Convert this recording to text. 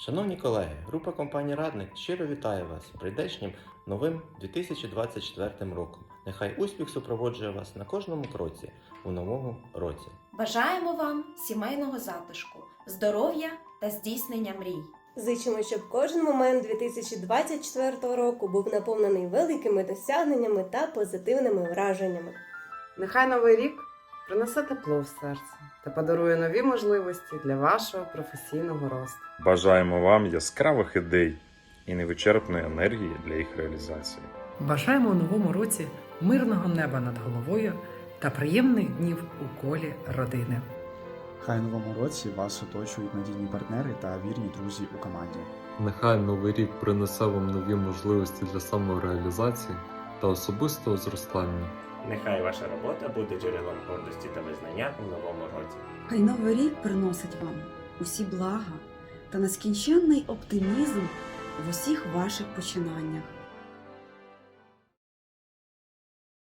Шановні колеги, група компанії Радник щиро вітає вас з прийдешнім новим 2024 роком. Нехай успіх супроводжує вас на кожному кроці у новому році. Бажаємо вам сімейного затишку, здоров'я та здійснення мрій. Зичимо, щоб кожен момент 2024 року був наповнений великими досягненнями та позитивними враженнями. Нехай новий рік принесе тепло в серце та подарує нові можливості для вашого професійного росту. Бажаємо вам яскравих ідей і невичерпної енергії для їх реалізації. Бажаємо у новому році мирного неба над головою та приємних днів у колі родини. Хай в новому році вас оточують надійні партнери та вірні друзі у команді. Нехай новий рік принесе вам нові можливості для самореалізації та особистого зростання. Нехай ваша робота буде джерелом гордості та визнання у новому році. Хай новий рік приносить вам усі блага та нескінченний оптимізм в усіх ваших починаннях.